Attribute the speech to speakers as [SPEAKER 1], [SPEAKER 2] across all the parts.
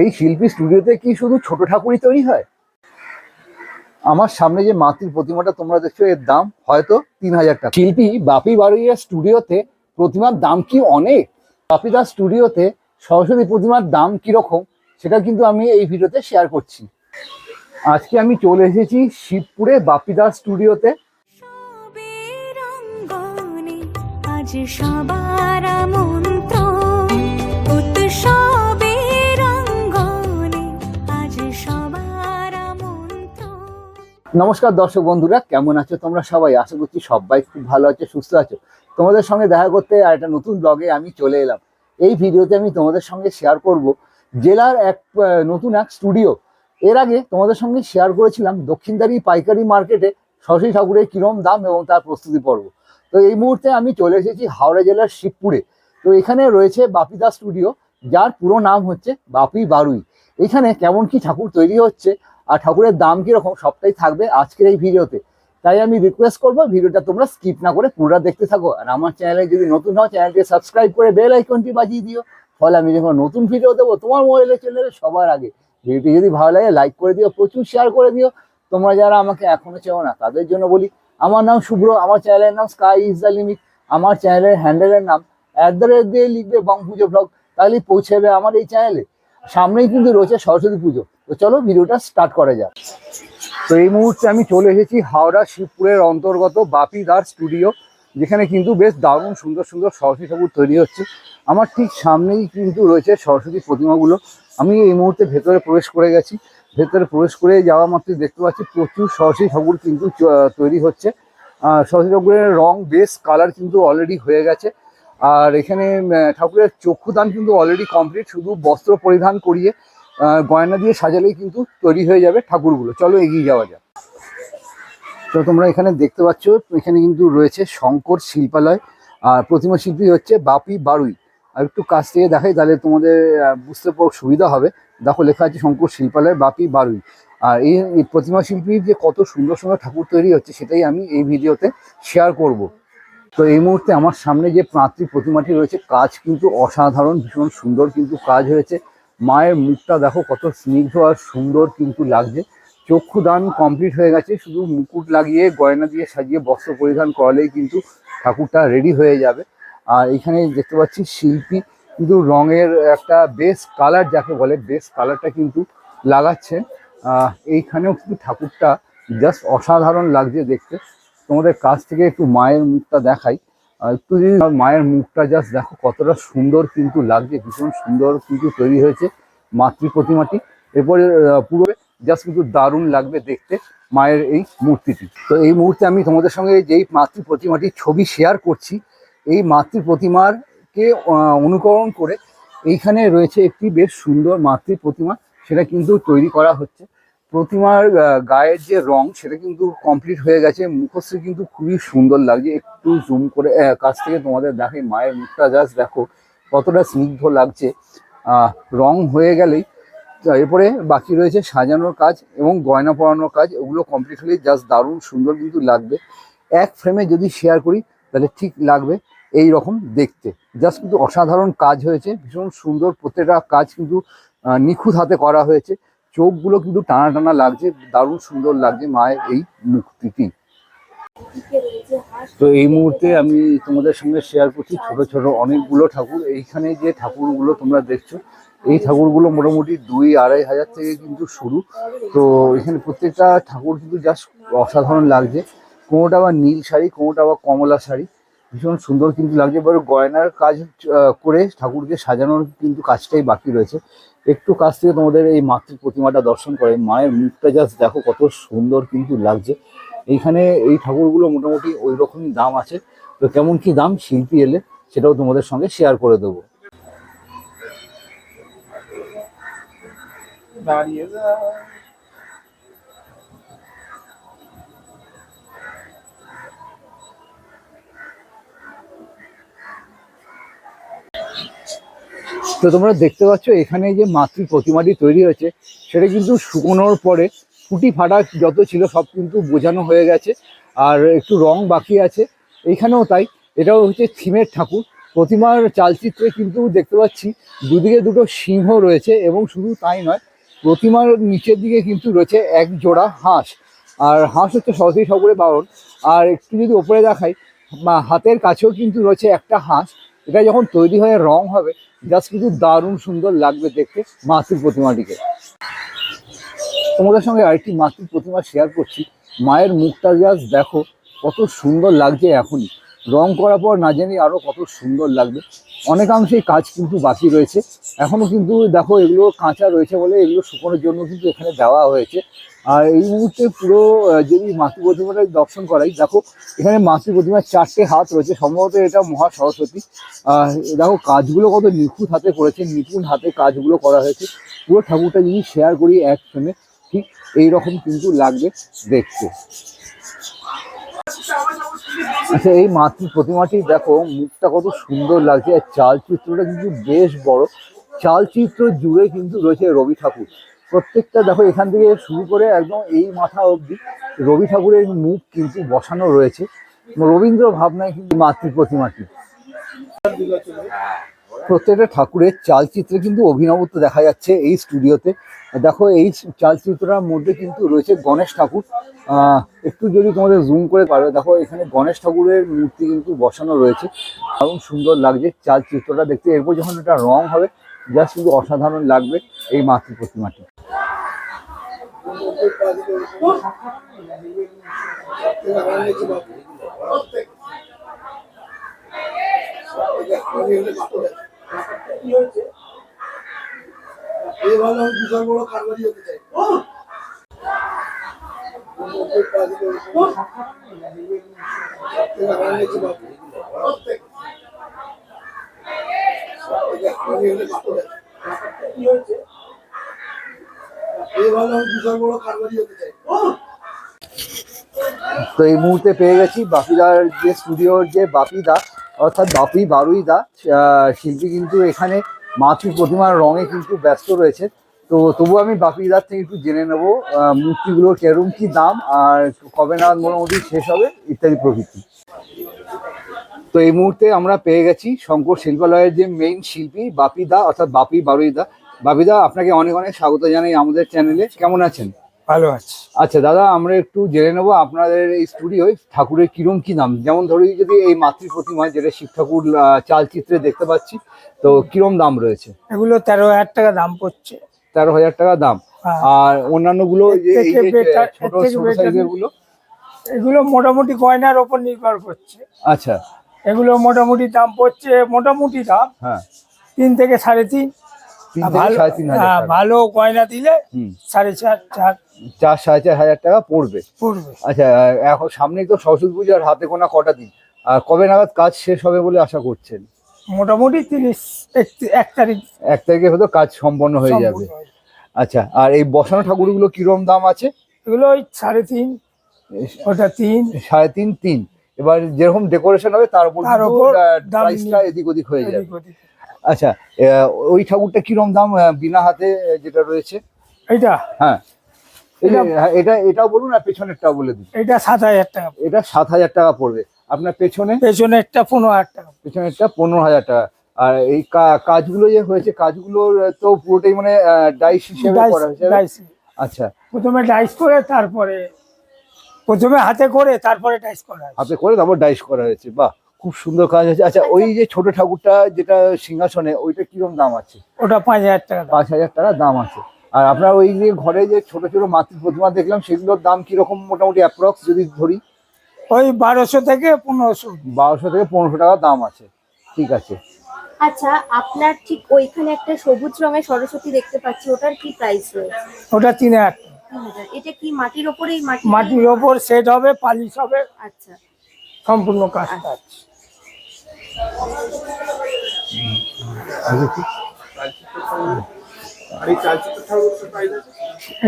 [SPEAKER 1] এই শিল্পী স্টুডিওতে কি শুধু ছোট ঠাকুরই তৈরি হয়? আমার সামনে যে মাতৃ প্রতিমাটা তোমরা দেখছ, এর দাম হয়তো তিন হাজার টাকা। শিল্পী বাপি বারুইয়া স্টুডিওতে প্রতিমার দাম কি অনেক? বাপিদার স্টুডিওতে সরস্বতী প্রতিমার দাম কীরকম, সেটা কিন্তু আমি এই ভিডিওতে শেয়ার করছি। আজকে আমি চলে এসেছি শিবপুরে বাপিদার স্টুডিওতে।
[SPEAKER 2] সবের আমন্ত্রণ।
[SPEAKER 1] নমস্কার দর্শক বন্ধুরা, কেমন আছো তোমরা সবাই? আশা করছি সবাই খুব ভালো আছো, সুস্থ আছো। তোমাদের সঙ্গে দেখা করতে আর একটা নতুন ব্লগে আমি চলে এলাম। এই ভিডিওতে আমি তোমাদের সঙ্গে শেয়ার করব জেলার এক নতুন এক স্টুডিও এর আগে তোমাদের সঙ্গে শেয়ার করেছিলাম দক্ষিণদারি পাইকারি মার্কেটে সরস্বতী ঠাকুরের কিরম দাম এবং তার প্রস্তুতি পর্ব। তো এই মুহূর্তে আমি চলে এসেছি হাওড়া জেলার শিবপুরে। তো এখানে রয়েছে বাপিদা স্টুডিও যার পুরো নাম হচ্ছে বাপি বারুই। এখানে কেমন কি ঠাকুর তৈরি হচ্ছে আর ঠাকুরের দাম কীরকম সবটাই থাকবে আজকের এই ভিডিওতে। তাই আমি রিকোয়েস্ট করব ভিডিওটা তোমরা স্কিপ না করে পুরোটা দেখতে থাকো। আর আমার চ্যানেলে যদি নতুন হও চ্যানেলটি সাবস্ক্রাইব করে বেল আইকনটি বাজিয়ে দিও। ফলে আমি যখন নতুন ভিডিও দেবো, তোমার মোবাইলে চলে সবার আগে। ভিডিওটি যদি ভালো লাগে লাইক করে দিও, প্রচুর শেয়ার করে দিও। তোমরা যারা আমাকে এখনও চেও না, তাদের জন্য বলি, আমার নাম শুভ্র, আমার চ্যানেলের নাম স্কাই ইজ দ্য লিমিট আমার চ্যানেলের হ্যান্ডেলের নাম অ্যাট দ্য রেট দিয়ে লিখবে বং পুজো ব্লগ তাহলেই পৌঁছে যাবে আমার এই চ্যানেলে সামনেই কিন্তু রয়েছে সরস্বতী পুজো। তো চলো ভিডিওটা স্টার্ট করা যাক। তো এই মুহূর্তে আমি চলে এসেছি হাওড়া শিবপুরের অন্তর্গত বাপিদার স্টুডিও যেখানে কিন্তু বেশ দারুণ সুন্দর সুন্দর সরস্বতী ঠাকুর তৈরি হচ্ছে। আমার ঠিক সামনেই কিন্তু রয়েছে সরস্বতী প্রতিমাগুলো। আমি এই মুহূর্তে ভেতরে প্রবেশ করে গেছি। ভেতরে প্রবেশ করে যাওয়া মাত্রই দেখতে পাচ্ছি প্রচুর সরস্বতী ঠাকুর কিন্তু তৈরি হচ্ছে। সরস্বতী ঠাকুরের রং বেশ কালার কিন্তু অলরেডি হয়ে গেছে। আর এখানে ঠাকুরের চক্ষুদান কিন্তু অলরেডি কমপ্লিট শুধু বস্ত্র পরিধান করিয়ে গয়না দিয়ে সাজালেই কিন্তু তৈরি হয়ে যাবে ঠাকুরগুলো। চলো এগিয়ে যাওয়া যাক। তো তোমরা এখানে দেখতে পাচ্ছ, এখানে কিন্তু রয়েছে শঙ্কর শিল্পালয়, আর প্রতিমা শিল্পী হচ্ছে বাপি বারুই। আর একটু কাছ থেকে দেখাই, তাহলে তোমাদের বুঝতে সুবিধা হবে। দেখো, লেখা আছে শঙ্কর শিল্পালয়, বাপি বারুই। আর এই প্রতিমা শিল্পীর যে কত সুন্দর সুন্দর ঠাকুর তৈরি হচ্ছে, সেটাই আমি এই ভিডিওতে শেয়ার করব। তো এই মুহূর্তে আমার সামনে যে প্রান্তিক প্রতিমাটি রয়েছে কাজ কিন্তু অসাধারণ ভীষণ সুন্দর কিন্তু কাজ হয়েছে। মায়ের মুখটা দেখো কত স্নিগ্ধ আর সুন্দর কিন্তু লাগছে। চক্ষুদান কমপ্লিট হয়ে গেছে শুধু মুকুট লাগিয়ে গয়না দিয়ে সাজিয়ে বস্ত্র পরিধান করালেই কিন্তু ঠাকুরটা রেডি হয়ে যাবে। আর এখানে দেখতে পাচ্ছি শিল্পী কিন্তু রঙের একটা বেস কালার যাকে বলে বেস কালারটা কিন্তু লাগাচ্ছেন আহ, এইখানেও কিন্তু ঠাকুরটা জাস্ট অসাধারণ লাগছে দেখতে। তোমাদের কাছ থেকে একটু মায়ের মুখটা দেখাই। একটু যদি মায়ের মুখটা জাস্ট দেখো কতটা সুন্দর কিন্তু লাগছে, ভীষণ সুন্দর কিন্তু তৈরি হয়েছে মাতৃ প্রতিমাটি। এরপরে পুরো জাস্ট কিন্তু দারুণ লাগবে দেখতে মায়ের এই মূর্তিটি। তো এই মুহূর্তে আমি তোমাদের সঙ্গে যেই মাতৃ প্রতিমাটির ছবি শেয়ার করছি, এই মাতৃ প্রতিমারকে অনুকরণ করে এইখানে রয়েছে একটি বেশ সুন্দর মাতৃ প্রতিমা। সেটা কিন্তু তৈরি করা হচ্ছে। প্রতিমার গায়ের যে রং, সেটা কিন্তু কমপ্লিট হয়ে গেছে। মুখশ্রী কিন্তু খুবই সুন্দর লাগছে। একটু জুম করে কাছ থেকে তোমাদের দেখে মায়ের মুখটা জাস্ট দেখো, কতটা স্নিগ্ধ লাগছে। রং হয়ে গেলেই। এরপরে বাকি রয়েছে সাজানোর কাজ এবং গয়না পরানোর কাজ। ওগুলো কমপ্লিট হলেই জাস্ট দারুণ সুন্দর কিন্তু লাগবে। এক ফ্রেমে যদি শেয়ার করি, তাহলে ঠিক লাগবে এই রকম দেখতে। জাস্ট কিন্তু অসাধারণ কাজ হয়েছে। ভীষণ সুন্দর প্রত্যেকটা কাজ কিন্তু নিখুঁত হাতে করা হয়েছে। চোখগুলো কিন্তু টানা টানা লাগছে, দারুণ সুন্দর লাগছে মায়ের এই মূর্তিটি। তো এই মুহূর্তে আমি তোমাদের সঙ্গে শেয়ার করছি ছোট ছোট অনেকগুলো ঠাকুর। এইখানে যে ঠাকুরগুলো তোমরা দেখছ, এই ঠাকুরগুলো মোটামুটি দুই আড়াই হাজার থেকে কিন্তু শুরু। তো এখানে প্রত্যেকটা ঠাকুর কিন্তু জাস্ট অসাধারণ লাগছে। কোনোটা আবার নীল শাড়ি, কোনোটা আবার কমলা শাড়ি। ভীষণ সুন্দর কিন্তু লাগছে, এবার গয়নার কাজ করে ঠাকুরকে সাজানোর কিন্তু কাজটাই বাকি রয়েছে। একটু কাছ থেকে তোমাদের এই মাতৃ প্রতিমাটা দর্শন করে, মায়ের মুখটা জাস্ট দেখো কত সুন্দর কিন্তু লাগছে। এইখানে এই ঠাকুরগুলো মোটামুটি ওই রকমই দাম আছে। তো কেমন কি দাম? শিল্পী এলে সেটাও তোমাদের সঙ্গে শেয়ার করে দেবো।
[SPEAKER 3] দাঁড়িয়ে
[SPEAKER 1] তো তোমরা দেখতে পাচ্ছ, এখানে যে মাতৃ প্রতিমাটি তৈরি হয়েছে, সেটা কিন্তু শুকোনোর পরে ফুটি ফাটা যত ছিল সব কিন্তু বোঝানো হয়ে গেছে, আর একটু রং বাকি আছে। এইখানেও তাই, এটাও হচ্ছে থিমের ঠাকুর। প্রতিমার চালচিত্রে কিন্তু দেখতে পাচ্ছি, দুদিকে দুটো সিংহ রয়েছে এবং শুধু তাই নয়, প্রতিমার নিচের দিকে কিন্তু রয়েছে এক জোড়া হাঁস। আর হাঁস হচ্ছে সরস্বতী ঠাকুরের বারণ আর একটু যদি ওপরে দেখাই হাতের কাছেও কিন্তু রয়েছে একটা হাঁস। এটা যখন তৈরি হয়ে রং হবে জাস্ট কিন্তু দারুণ সুন্দর লাগবে দেখতে মাতৃ প্রতিমাটিকে। তোমাদের সঙ্গে আরেকটি মাতৃ প্রতিমা শেয়ার করছি। মায়ের মুখটা জাস্ট দেখো, কত সুন্দর লাগছে এখনই। রং করার পর না জানি আরও কত সুন্দর লাগবে। অনেকাংশেই কাজ কিন্তু বাকি রয়েছে। এখনও কিন্তু দেখো এগুলো কাঁচা রয়েছে বলে এগুলো শুকোনোর জন্য কিন্তু এখানে দেওয়া হয়েছে। আর এই মুহূর্তে পুরো যদি মাতৃ প্রতিমাটা দর্শন করাই, দেখো, এখানে মাতৃ প্রতিমার চারটে হাত রয়েছে, সম্ভবত এটা মহা সরস্বতী। দেখো, কাজগুলো কত নিখুঁত হাতে করেছে, নিপুণ হাতে কাজগুলো করা হয়েছে। পুরো ঠাকুরটা যদি শেয়ার করি এক ফ্রেমে ঠিক এইরকম কিন্তু লাগবে দেখতে। আচ্ছা এই মাতৃ প্রতিমাটি দেখো, মুখটা কত সুন্দর লাগছে, আর চালচিত্রটা কিন্তু বেশ বড়। চালচিত্র জুড়ে কিন্তু রয়েছে রবি ঠাকুর। প্রত্যেকটা, দেখো, এখান থেকে শুরু করে একদম এই মাথা অবধি রবি ঠাকুরের মুখ কিন্তু বসানো রয়েছে। রবীন্দ্র ভাবনায় কিন্তু মাতৃ প্রতিমাটি। প্রত্যেকটা ঠাকুরের চালচিত্রে কিন্তু অভিনবত্ব দেখা যাচ্ছে এই স্টুডিওতে। দেখো, এই চালচিত্রটার মধ্যে কিন্তু রয়েছে গণেশ ঠাকুর। একটু যদি তোমাদের জুম করে পারবে দেখো, এখানে গণেশ ঠাকুরের মূর্তি কিন্তু বসানো রয়েছে। দারুণ সুন্দর লাগছে চালচিত্রটা দেখতে। এরপর যখন এটা রং হবে জাস্ট কিন্তু অসাধারণ লাগবে এই মাতৃ প্রতিমাটি।
[SPEAKER 3] বিশাল বড় কারবারি হতে চাই?
[SPEAKER 1] তো এই মুহূর্তে পেয়ে গেছি বাপিদার যে স্টুডিওর যে বাপিদা অর্থাৎ বাপি বারুইদা আহ, শিল্পী কিন্তু এখানে মাতৃ প্রতিমার রঙে কিন্তু ব্যস্ত রয়েছে। তো তবু আমি বাপিদার থেকে একটু জেনে নেব মূর্তিগুলোর কেরম কি দাম আর কবে নাগাদ মোটামুটি শেষ হবে ইত্যাদি প্রভৃতি। তো এই মুহূর্তে আমরা পেয়ে গেছি শঙ্কর শিল্পালয়ের যে মেইন শিল্পী বাপিদা অর্থাৎ বাপি বারুইদা বাপিদা আপনাকে অনেক অনেক স্বাগত জানাই আমাদের চ্যানেলে কেমন আছেন?
[SPEAKER 3] ভালো আছে।
[SPEAKER 1] আচ্ছা দাদা আমরা একটু জেনে নেব আপনাদের এই স্টুডিওয় ঠাকুরের কিরম কি দাম যেমন ধরি যদি এই মাতৃ প্রতিমা যেটা শিব ঠাকুর চালচিত্রে দেখতে পাচ্ছি তো কিরম দাম রয়েছে?
[SPEAKER 3] এগুলো তেরো হাজার টাকা দাম পড়ছে।
[SPEAKER 1] তেরো হাজার টাকা দাম।
[SPEAKER 3] হ্যাঁ।
[SPEAKER 1] আর
[SPEAKER 3] অন্যান্যগুলো
[SPEAKER 1] ছোট সাইজেরগুলো?
[SPEAKER 3] এগুলো মোটামুটি গয়নার ওপর নির্ভর করছে।
[SPEAKER 1] আচ্ছা।
[SPEAKER 3] এগুলো মোটামুটি দাম পড়ছে মোটামুটি দাম।
[SPEAKER 1] হ্যাঁ।
[SPEAKER 3] তিন থেকে সাড়ে তিন। ভালো হ্যাঁ, ভালো গয়না দিলে সাড়ে চার চার
[SPEAKER 1] চার সাড়ে চার হাজার টাকা পড়বে।
[SPEAKER 3] পড়বে।
[SPEAKER 1] আচ্ছা এখন সামনেই তো সরস্বতী পুজো আর হাতে গোনা কটা দিন। আর কবে নাগাদ কাজ শেষ হবে বলে আশা করছেন?
[SPEAKER 3] মোটামুটি তিরিশ এক তারিখ।
[SPEAKER 1] এক তারিখে হয়তো কাজ সম্পন্ন হয়ে যাবে।
[SPEAKER 3] হয়ে যাবে।
[SPEAKER 1] আচ্ছা আর এই বসানো ঠাকুরগুলো কিরম দাম আছে?
[SPEAKER 3] এগুলো ওই সাড়ে তিন ওটা তিন।
[SPEAKER 1] সাড়ে তিন তিন। এবার যেরকম ডেকোরেশন হবে তার উপর প্রাইসটা এদিক ওদিক হয়ে যাবে। আচ্ছা ওই ঠাকুরটা কিরম দাম বিনা হাতে যেটা রয়েছে? হ্যাঁ।
[SPEAKER 3] এটা-
[SPEAKER 1] হ্যাঁ, এটা এটাও বলুন আর পেছনেরটাও বলে দিন।
[SPEAKER 3] এটা সাত হাজার টাকা।
[SPEAKER 1] এটা সাত হাজার টাকা পড়বে। আপনার পেছনে?
[SPEAKER 3] পেছনেরটা পনেরো হাজার টাকা।
[SPEAKER 1] পেছনেরটা পনেরো হাজার টাকা। আর এই কাজগুলো যে হয়েছে কাজগুলোর তো পুরোটাই মানে ডাইস হিসেবে করা হয়েছে।
[SPEAKER 3] ডাইস
[SPEAKER 1] আচ্ছা।
[SPEAKER 3] প্রথমে ডাইস করে তারপরে প্রথমে হাতে করে তারপরে ডাইস করা হয়
[SPEAKER 1] হাতে করে তারপর ডাইস করা হয়েছে বাহ খুব সুন্দর কাজ হয়েছে। আচ্ছা ওই যে ছোট ঠাকুরটা যেটা সিংহাসনে ওইটা কিরম দাম আছে?
[SPEAKER 3] ওটা পাঁচ হাজার টাকা
[SPEAKER 1] পাঁচ হাজার টাকা দাম আছে। আর আপনার ওই যে ঘরে যে ছোট ছোট মাতৃ প্রতিমা দেখলাম সেগুলোর দাম কীরকম মোটামুটি অ্যাপ্রক্স যদি ধরি?
[SPEAKER 3] ওই বারোশো থেকে পনেরোশো।
[SPEAKER 1] বারোশো থেকে পনেরোশো টাকা দাম আছে। ঠিক আছে।
[SPEAKER 4] আচ্ছা আপনার ঠিক ওইখানে একটা সবুজ রঙের সরস্বতী দেখতে পাচ্ছি ওটার কি প্রাইস রয়েছে?
[SPEAKER 3] ওটা তিন হাজার
[SPEAKER 4] হাজার। এটা কি মাটির ওপরেই মাটি
[SPEAKER 3] মাটির ওপর? সেট হবে পালিশ হবে।
[SPEAKER 4] আচ্ছা।
[SPEAKER 3] সম্পূর্ণ কাজ কাজ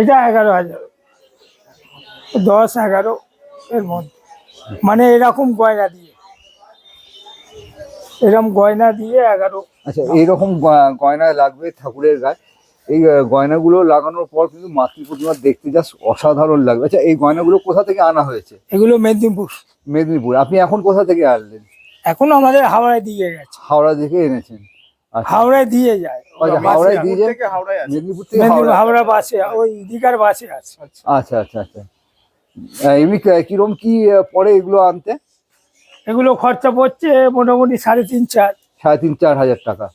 [SPEAKER 3] এটা এগারো হাজার। দশ এগারো এর মধ্যে। মানে এরকম গয়না দিয়ে। এরকম গয়না দিয়ে এগারো।
[SPEAKER 1] আচ্ছা এইরকম গয়না লাগবে ঠাকুরের গায়ে? এই গয়নাগুলো লাগানোর পর কিন্তু মাতৃ প্রতিমা দেখতে জাস্ট অসাধারণ লাগবে। আচ্ছা এই গয়নাগুলো কোথা থেকে আনা হয়েছে?
[SPEAKER 3] এগুলো মেদিনীপুর।
[SPEAKER 1] মেদিনীপুর। আপনি এখন কোথা থেকে আনলেন?
[SPEAKER 3] এখন আমাদের হাওড়ায় দিয়ে গেছে।
[SPEAKER 1] হাওড়া থেকে এনেছেন? আচ্ছা।
[SPEAKER 3] হাওড়ায় দিয়ে যায়।
[SPEAKER 1] আচ্ছা, হাওড়ায় দিয়ে যায়? মেদিনীপুর থেকে হাওড়া
[SPEAKER 3] হাওড়া বাসে ওই দীঘার বাসে আছে।
[SPEAKER 1] আচ্ছা। আচ্ছা আচ্ছা এমনি কিরম কি পড়ে এগুলো আনতে?
[SPEAKER 3] এগুলো খরচা পড়ছে মোটামুটি সাড়ে তিন চার।
[SPEAKER 1] সাড়ে তিন চার হাজার টাকা।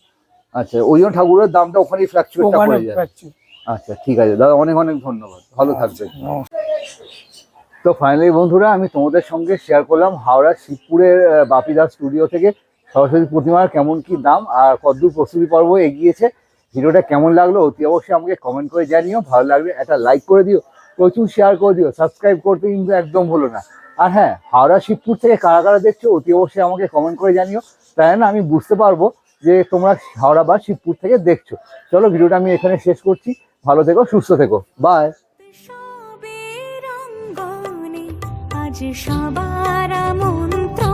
[SPEAKER 1] আচ্ছা ওই জন্য ঠাকুরের দামটা ওখানেই পড়ে যায়। আচ্ছা ঠিক আছে। দাদা অনেক অনেক ধন্যবাদ। ভালো থাকবেন।
[SPEAKER 3] নমস্কার।
[SPEAKER 1] তো ফাইনালি বন্ধুরা আমি তোমাদের সঙ্গে শেয়ার করলাম হাওড়া শিবপুরের আহ, বাপিদাস স্টুডিও থেকে। সরস্বতী প্রতিমার কেমন কি দাম আর কতদূর প্রস্তুতি পর্ব এগিয়েছে ভিডিওটা কেমন লাগল অতি অবশ্যই আমাকে কমেন্ট করে জানিও। ভালো লাগলে একটা লাইক করে দিও। প্রচুর শেয়ার করে দিও। সাবস্ক্রাইব করতে কিন্তু একদম হলো না। আর হ্যাঁ হাওড়া শিবপুর থেকে কারা কারা দেখছ অতি অবশ্যই আমাকে কমেন্ট করে জানিও। তাই না? আমি বুঝতে পারব যে তোমরা হাওড়া বা শিবপুর থেকে দেখছ। চলো ভিডিওটা আমি এখানে শেষ করছি। ভালো থেকো, সুস্থ থেকো। বাই
[SPEAKER 2] আজ সবার মন্ত্র